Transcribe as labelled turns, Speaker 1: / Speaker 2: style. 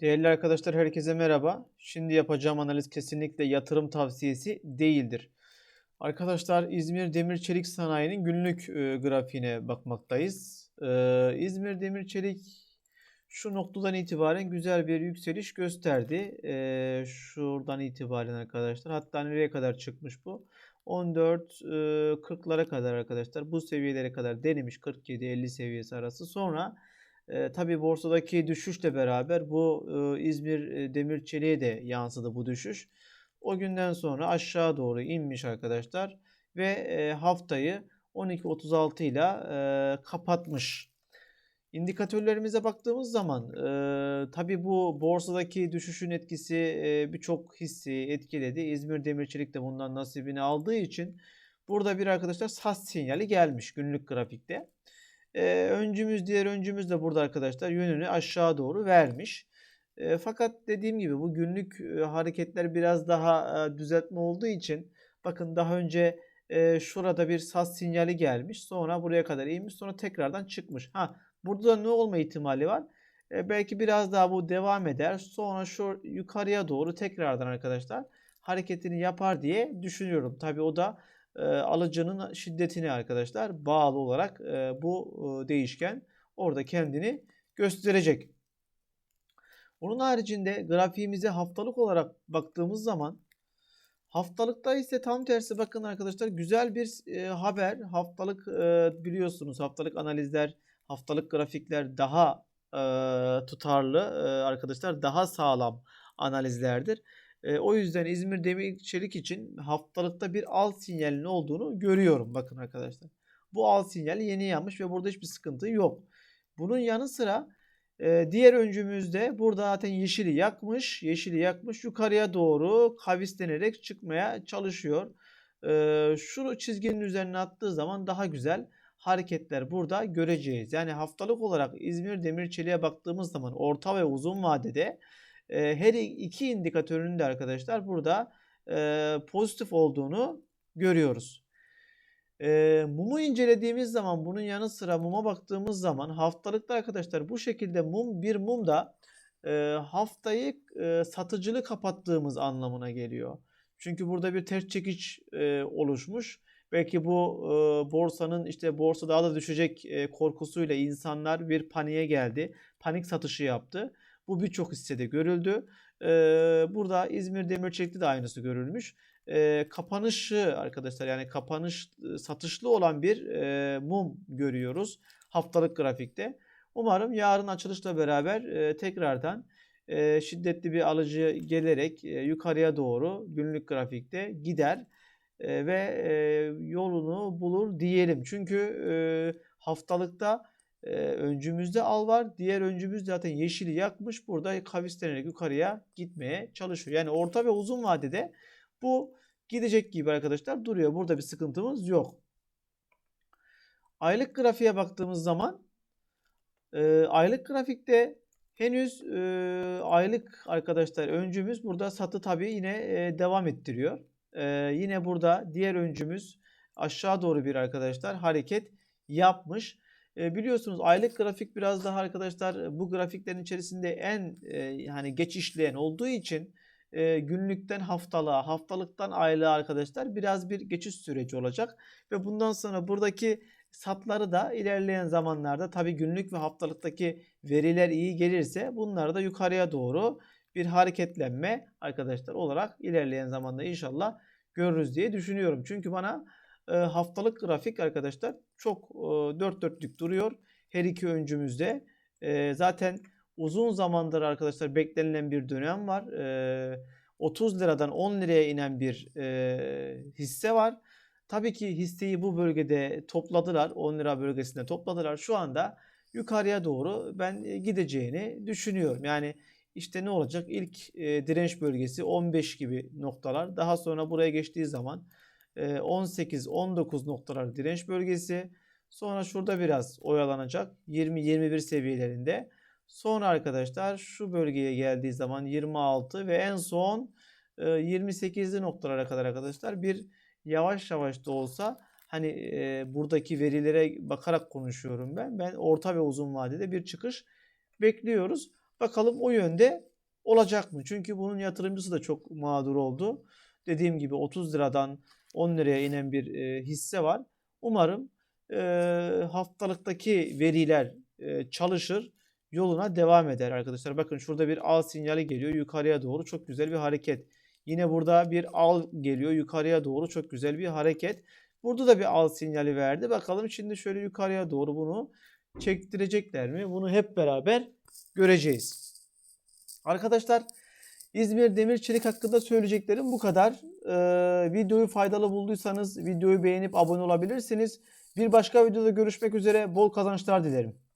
Speaker 1: Değerli arkadaşlar herkese merhaba. Şimdi yapacağım analiz kesinlikle yatırım tavsiyesi değildir. Arkadaşlar İzmir Demir Çelik Sanayi'nin günlük e, grafiğine bakmaktayız. E, İzmir Demir Çelik şu noktadan itibaren güzel bir yükseliş gösterdi. E, şuradan itibaren arkadaşlar hatta nereye kadar çıkmış bu? 14 e, 40'lara kadar arkadaşlar bu seviyelere kadar denemiş 47-50 seviyesi arası. Sonra e, tabii borsadaki düşüşle beraber bu e, İzmir e, Demir Çelik'e de yansıdı bu düşüş. O günden sonra aşağı doğru inmiş arkadaşlar ve e, haftayı 12.36 ile e, kapatmış. İndikatörlerimize baktığımız zaman e, tabii bu borsadaki düşüşün etkisi e, birçok hissi etkiledi. İzmir Demir Çelik de bundan nasibini aldığı için burada bir arkadaşlar sat sinyali gelmiş günlük grafikte. Ee, öncümüz diğer öncümüz de burada arkadaşlar yönünü aşağı doğru vermiş. E, fakat dediğim gibi bu günlük e, hareketler biraz daha e, düzeltme olduğu için bakın daha önce e, şurada bir sat sinyali gelmiş. Sonra buraya kadar inmiş. Sonra tekrardan çıkmış. Ha burada da ne olma ihtimali var? E, belki biraz daha bu devam eder. Sonra şu yukarıya doğru tekrardan arkadaşlar hareketini yapar diye düşünüyorum. Tabii o da e, alıcının şiddetine arkadaşlar bağlı olarak e, bu e, değişken orada kendini gösterecek. Onun haricinde grafiğimize haftalık olarak baktığımız zaman haftalıkta ise tam tersi bakın arkadaşlar güzel bir e, haber. Haftalık biliyorsunuz haftalık analizler, haftalık grafikler daha tutarlı arkadaşlar daha sağlam analizlerdir. E, o yüzden İzmir Demir Çelik için haftalıkta bir al sinyalinin olduğunu görüyorum. Bakın arkadaşlar. Bu al sinyali yeni yanmış ve burada hiçbir sıkıntı yok. Bunun yanı sıra e, diğer öncümüzde burada zaten yeşili yakmış. Yeşili yakmış. Yukarıya doğru kavislenerek çıkmaya çalışıyor. E, şu çizginin üzerine attığı zaman daha güzel hareketler burada göreceğiz. Yani haftalık olarak İzmir Demir Çelik'e baktığımız zaman orta ve uzun vadede her iki indikatörünün de arkadaşlar burada pozitif olduğunu görüyoruz. Mumu incelediğimiz zaman bunun yanı sıra muma baktığımız zaman haftalıkta arkadaşlar bu şekilde mum bir mum da haftayı e, satıcılı kapattığımız anlamına geliyor. Çünkü burada bir ters çekiş oluşmuş. Belki bu borsanın işte borsa daha da düşecek korkusuyla insanlar bir paniğe geldi. Panik satışı yaptı. Bu birçok hissede görüldü. Ee, burada İzmir Demirçelik'te de aynısı görülmüş. Ee, kapanışı arkadaşlar yani kapanış satışlı olan bir e, mum görüyoruz haftalık grafikte. Umarım yarın açılışla beraber e, tekrardan e, şiddetli bir alıcı gelerek e, yukarıya doğru günlük grafikte gider e, ve e, yolunu bulur diyelim. Çünkü e, haftalıkta e, öncümüzde al var. Diğer öncümüz zaten yeşili yakmış. Burada kavislenerek yukarıya gitmeye çalışıyor. Yani orta ve uzun vadede bu gidecek gibi arkadaşlar duruyor. Burada bir sıkıntımız yok. Aylık grafiğe baktığımız zaman e, aylık grafikte henüz e, aylık arkadaşlar öncümüz burada satı tabii yine e, devam ettiriyor. E, yine burada diğer öncümüz aşağı doğru bir arkadaşlar hareket yapmış. E, biliyorsunuz aylık grafik biraz daha arkadaşlar bu grafiklerin içerisinde en e, hani geçişleyen olduğu için e, günlükten haftalığa, haftalıktan aylığa arkadaşlar biraz bir geçiş süreci olacak ve bundan sonra buradaki satları da ilerleyen zamanlarda tabi günlük ve haftalıktaki veriler iyi gelirse bunlar da yukarıya doğru bir hareketlenme arkadaşlar olarak ilerleyen zamanda inşallah görürüz diye düşünüyorum. Çünkü bana e, haftalık grafik arkadaşlar çok e, dört dörtlük duruyor. Her iki öncümüzde. E, zaten uzun zamandır arkadaşlar beklenilen bir dönem var. E, 30 liradan 10 liraya inen bir e, hisse var. Tabii ki hisseyi bu bölgede topladılar. 10 lira bölgesinde topladılar. Şu anda yukarıya doğru ben gideceğini düşünüyorum. Yani işte ne olacak? İlk e, direnç bölgesi 15 gibi noktalar. Daha sonra buraya geçtiği zaman 18-19 ee, noktalar direnç bölgesi. Sonra şurada biraz oyalanacak. 20-21 seviyelerinde. Sonra arkadaşlar şu bölgeye geldiği zaman 26 ve en son 28'li e, noktalara kadar arkadaşlar bir yavaş yavaş da olsa hani e, buradaki verilere bakarak konuşuyorum ben. Ben orta ve uzun vadede bir çıkış bekliyoruz. Bakalım o yönde olacak mı? Çünkü bunun yatırımcısı da çok mağdur oldu. Dediğim gibi 30 liradan 10 liraya inen bir e, hisse var. Umarım e, haftalıktaki veriler e, çalışır, yoluna devam eder arkadaşlar. Bakın şurada bir al sinyali geliyor yukarıya doğru çok güzel bir hareket. Yine burada bir al geliyor yukarıya doğru çok güzel bir hareket. Burada da bir al sinyali verdi. Bakalım şimdi şöyle yukarıya doğru bunu çektirecekler mi? Bunu hep beraber göreceğiz. Arkadaşlar İzmir Demir Çelik hakkında söyleyeceklerim bu kadar. Ee, videoyu faydalı bulduysanız videoyu beğenip abone olabilirsiniz. Bir başka videoda görüşmek üzere. Bol kazançlar dilerim.